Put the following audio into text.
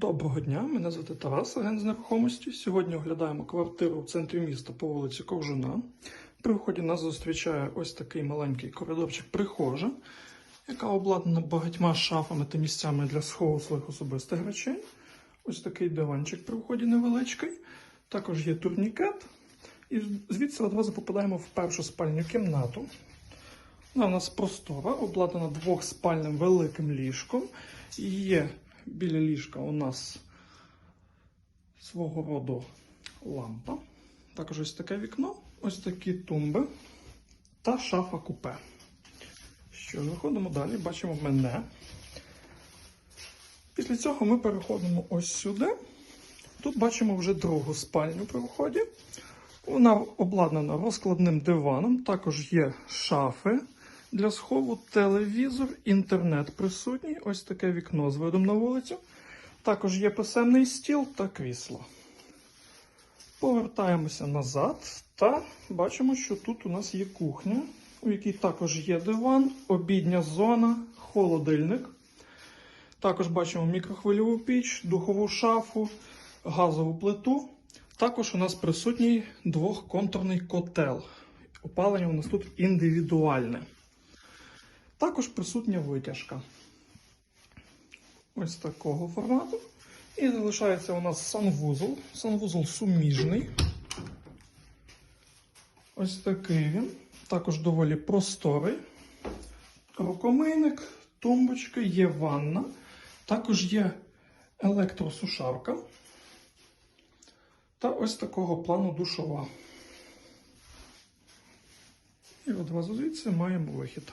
Доброго дня, мене звати Тарас, агент з нерухомості. Сьогодні оглядаємо квартиру в центрі міста по вулиці Ковжуна. При вході нас зустрічає ось такий маленький коридорчик прихожа, яка обладнана багатьма шафами та місцями для схову своїх особистих речей. Ось такий диванчик при вході невеличкий. Також є турнікет. І звідси одразу попадаємо в першу спальню кімнату. Вона у нас простора, обладнана двохспальним великим ліжком. Є біля ліжка у нас свого роду лампа. Також ось таке вікно, ось такі тумби та шафа купе. Що, виходимо далі, бачимо мене. Після цього ми переходимо ось сюди. Тут бачимо вже другу спальню при вході. Вона обладнана розкладним диваном, також є шафи для схову, телевізор, інтернет присутній. Ось таке вікно з видом на вулицю. Також є писемний стіл та крісло. Повертаємося назад та бачимо, що тут у нас є кухня, у якій також є диван, обідня зона, холодильник. Також бачимо мікрохвильову піч, духову шафу, газову плиту. Також у нас присутній двохконтурний котел. Опалення у нас тут індивідуальне. Також присутня витяжка. Ось такого формату. І залишається у нас санвузол. Санвузол суміжний. Ось такий він. Також доволі просторий. Рукомийник, тумбочка, є ванна. Також є електросушарка. Та ось такого плану душова. І одразу звідси маємо вихід.